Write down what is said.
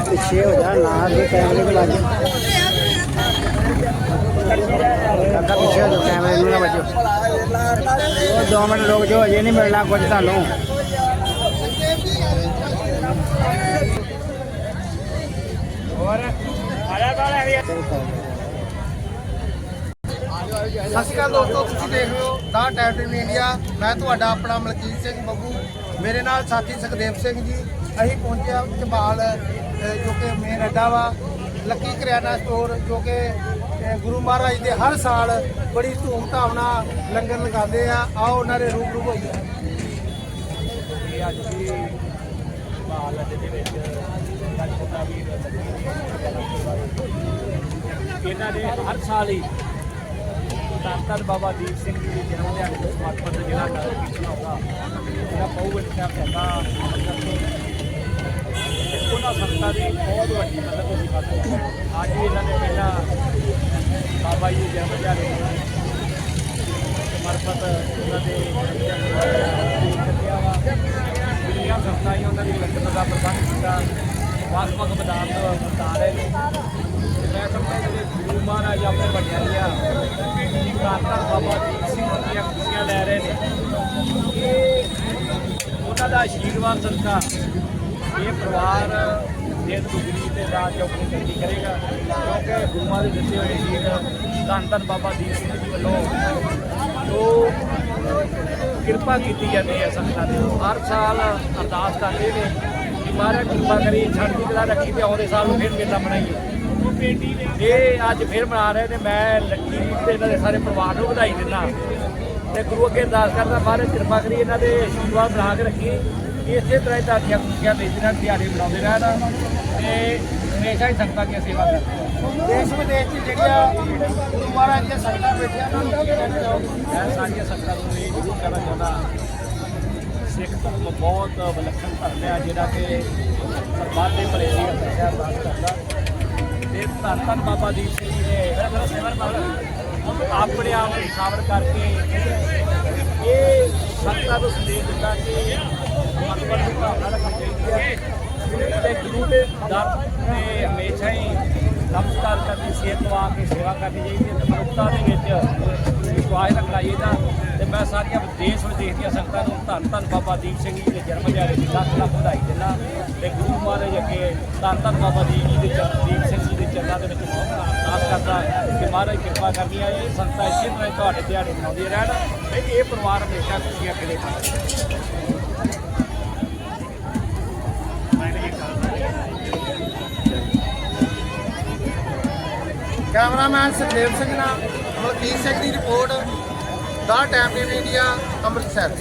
ਪਿੱਛੇ ਹੋ ਜਾ ਨਾ ਦੇ ਕੈਮਰੇ ਤੇ ਲੱਗ ਕਾਕਾ ਪਿੱਛੇ ਹੋ ਜਾ ਕੈਮਰੇ ਨੂੰ ਨਾ ਵੱਜੋ। ਉਹ 2 ਮਿੰਟ ਰੁਕ ਜਾਓ ਅਜੇ ਨਹੀਂ ਮਿਲਣਾ ਕੁਝ ਤੁਹਾਨੂੰ। ਸਤਿ ਸ਼੍ਰੀ ਅਕਾਲ ਦੋਸਤੋ, ਤੁਸੀਂ ਦੇਖ ਰਹੇ ਹੋ ਦਾ ਟਾਈਮ ਟੀਵੀ ਇੰਡੀਆ। ਮੈਂ ਤੁਹਾਡਾ ਆਪਣਾ ਮਲਕੀਤ ਸਿੰਘ ਬੱਬੂ। ਮੇਰੇ ਨਾਲ ਸਾਥੀ ਸੁਖਦੇਵ ਸਿੰਘ ਜੀ। ਅਸੀਂ ਪਹੁੰਚਿਆ ਝਬਾਲ ਜੋ ਕਿ ਮੇਨ ਅੱਡਾ ਵਾ। ਲੱਕੀ ਕਰਿਆਨਾ ਸਟੋਰ ਜੋ ਕਿ ਗੁਰੂ ਮਹਾਰਾਜ ਦੇ ਹਰ ਸਾਲ ਬੜੀ ਧੂਮ-ਧਾਮ ਨਾਲ ਲੰਗਰ ਲਗਾਉਂਦੇ ਆ। ਆਓ ਉਹਨਾਂ ਦੇ ਰੂਪ ਰੂਪ ਹੋਈਏ। ਇਹ ਅੱਜ ਦੀ ਬਾਲ ਦੇ ਵਿੱਚ ਇਹਨਾਂ ਨੇ ਹਰ ਸਾਲ ਹੀ ਧੰਨ ਬਾਬਾ ਦੀਪ ਸਿੰਘ ਜੀ ਦੇ ਜਨਮ ਦਿਹਾੜੇ ਨੂੰ ਸਮਰਪਿਤ ਜਿਹੜਾ ਗੱਲ ਕੀਰਤਨ ਹੋਗਾ ਜਿਹੜਾ ਪਉ ਵਿੱਚ ਪੈਦਾ ਉਹਨਾਂ ਸੰਗਤਾਂ ਦੀ ਬਹੁਤ ਵੱਡੀ ਮਦਦ ਅਸੀਂ ਕਰਦੇ ਅੱਜ ਵੀ ਇਹਨਾਂ ਨੇ ਪਹਿਲਾਂ ਬਾਬਾ ਜੀ ਦੇ ਜਨਮ ਦਿਹਾੜੇ ਨੂੰ ਸਮਰਪਿਤ ਉਹਨਾਂ ਦੇ ਜਨਮ ਦਿਹਾੜੇ ਵਾ। ਜਿਹੜੀਆਂ ਸੰਸਥਾਂ ਹੀ ਉਹਨਾਂ ਦੀ ਲੰਗਰ ਦਾ ਪ੍ਰਬੰਧ ਕੀਤਾ। ਵੱਖ-ਵੱਖ ਮੈਦਾਨ ਤੋਂ ਬਤਾ ਰਹੇ ਨੇ ਤੇ ਮੈਂ ਸਮਝਦਾ ਜਿਹੜੇ ਗੁਰੂ ਮਹਾਰਾਜ ਆਪਣੇ ਵੱਡਿਆਂ ਦੀਆਂ ਕਾਰਤਾ ਬਾਬਾ ਦੀਪ ਸਿੰਘ ਦੀਆਂ ਖੁਸ਼ੀਆਂ ਲੈ ਰਹੇ ਨੇ ਇਹ ਉਹਨਾਂ ਦਾ ਆਸ਼ੀਰਵਾਦ ਸਦਕਾ ਇਹ ਪਰਿਵਾਰ ਦਿਨ ਗੁਜਰੀ ਤੇ ਰਾਤ ਚੌਗਣੀ ਤਰੱਕੀ ਕਰੇਗਾ ਕਿਉਂਕਿ ਗੁਰੂਆਂ ਦੇ ਦਿੱਤੇ ਹੋਏ ਸ਼ਹੀਦ ਧੰਨ ਧੰਨ ਬਾਬਾ ਦੀਪ ਸਿੰਘ ਜੀ ਵੱਲੋਂ, ਜੋ ਕਿਰਪਾ ਕੀਤੀ ਜਾਂਦੀ ਹੈ ਸੰਗਤਾਂ ਦੇ ਹਰ ਸਾਲ ਅਰਦਾਸ ਕਰਦੇ ਨੇ ਕਿ ਮਹਾਰਾਜ ਕਿਰਪਾ ਕਰੀ ਛੱਡਦੀ ਕਲਾ ਰੱਖੀ ਤੇ ਆਉਂਦੇ ਸਾਲ ਨੂੰ ਫਿਰ ਮੇਲਾ ਬਣਾਈਏ ਇਹ ਅੱਜ ਫਿਰ ਮਨਾ ਰਹੇ ਨੇ ਮੈਂ ਲੱਕੀ ਤੇ ਇਹਨਾਂ ਦੇ ਸਾਰੇ ਪਰਿਵਾਰ ਨੂੰ ਵਧਾਈ ਦਿੰਦਾ। ਤੇ ਗੁਰੂ ਅੱਗੇ ਅਰਦਾਸ ਕਰਦਾ ਮਹਾਰਾਜ ਕਿਰਪਾ ਕਰੀ ਇਹਨਾਂ ਦੇ ਆਸ਼ੀਰਵਾਦ ਬਣਾ ਕੇ ਰੱਖੀ। ਇਸੇ ਤਰ੍ਹਾਂ ਹੀ ਤੁਹਾਡੀਆਂ ਖੁਸ਼ੀਆਂ ਦੇ ਦਿਨਾਂ ਦਿਹਾੜੇ ਬਣਾਉਂਦੇ ਰਹਿਣ। ਤੇ ਹਮੇਸ਼ਾ ਹੀ ਸੰਗਤਾਂ ਦੀ ਸੇਵਾ ਕਰਦੇ ਦੇਸ਼ ਵਿਦੇਸ਼ ਦੀ ਜਿਹੜੀਆਂ ਗੁਰੂ ਮਹਾਰਾਜ ਦੀਆਂ ਸੰਗਤਾਂ ਬੈਠੀਆਂ ਉਹਨਾਂ ਨੂੰ ਕਹਿਣਾ ਚਾਹੋਗੇ? ਮੈਂ ਸਾਰੀਆਂ ਸੰਗਤਾਂ ਨੂੰ ਇਹ ਜ਼ਰੂਰ ਕਹਿਣਾ ਚਾਹੁੰਦਾ ਸਿੱਖ ਧਰਮ ਬਹੁਤ ਵਿਲੱਖਣ ਧਰਮ ਹੈ ਜਿਹੜਾ ਕਿ ਸਰਬੱਤ ਦੇ ਭਲੇ ਦੀ ਅਰਦਾਸ ਕਰਦਾ। ਤੇ ਧੰਨ ਧੰਨ ਬਾਬਾ ਦੀਪ ਸਿੰਘ ਜੀ ਨੇ ਆਪਣੇ ਆਪ ਨੂੰ ਸਾਵਰ ਕਰਕੇ ਇਹ ਸੰਗਤਾਂ ਨੂੰ ਸੰਦੇਸ਼ ਦਿੱਤਾ ਕਿ ਮਨਵਰ ਦੀ ਭਾਵਨਾ ਰੱਖਣੀ ਚਾਹੀਦੀ ਹੈ। ਤੇ ਗੁਰੂ ਦੇ ਦਰ ਤੇ ਹਮੇਸ਼ਾ ਹੀ ਨਮਸਕਾਰ ਕਰਨੀ ਸਿਹਤ ਲਵਾ ਕੇ ਸੇਵਾ ਕਰਨੀ ਚਾਹੀਦੀ ਹੈ ਤੇ ਮਨੁੱਖਤਾ ਦੇ ਵਿੱਚ ਵਿਸ਼ਵਾਸ ਰੱਖਣਾ ਚਾਹੀਦਾ। ਤੇ ਮੈਂ ਸਾਰੀਆਂ ਦੇਸ਼ ਵਿਦੇਸ਼ ਦੀਆਂ ਸੰਗਤਾਂ ਨੂੰ ਧੰਨ ਧੰਨ ਬਾਬਾ ਦੀਪ ਸਿੰਘ ਜੀ ਦੇ ਜਨਮ ਦਿਹਾੜੇ ਦੀ ਲੱਖ ਲੱਖ ਵਧਾਈ ਦਿੰਦਾ। ਤੇ ਗੁਰੂ ਮਹਾਰਾਜ ਅੱਗੇ ਧੰਨ ਧੰਨ ਬਾਬਾ ਦੀਪ ਜੀ ਦੇ ਜਨਮ ਦੀਪ ਸਿੰਘ ਜੀ ਦੇ ਚਰਨਾਂ ਦੇ ਵਿੱਚ ਬਹੁਤ ਅਰਦਾਸ ਕਰਦਾ ਕਿ ਮਹਾਰਾਜ ਕਿਰਪਾ ਕਰਦੀਆਂ ਇਹ ਸੰਗਤਾਂ ਇਸੇ ਤਰ੍ਹਾਂ ਹੀ ਤੁਹਾਡੇ ਦਿਹਾੜੇ ਮਨਾਉਂਦੀਆਂ ਰਹਿਣ ਤੇ ਇਹ ਪਰਿਵਾਰ ਹਮੇਸ਼ਾ ਖੁਸ਼ੀਆਂ ਖੇੜੇ ਕੈਮਰਾਮੈਨ ਸੁਖਦੇਵ ਸਿੰਘ ਨਾਲ ਮਲਕੀਤ ਸਿੰਘ ਦੀ ਰਿਪੋਰਟ ਦਾ ਟਾਈਮ ਟੀਵੀ ਇੰਡੀਆ, ਅੰਮ੍ਰਿਤਸਰ।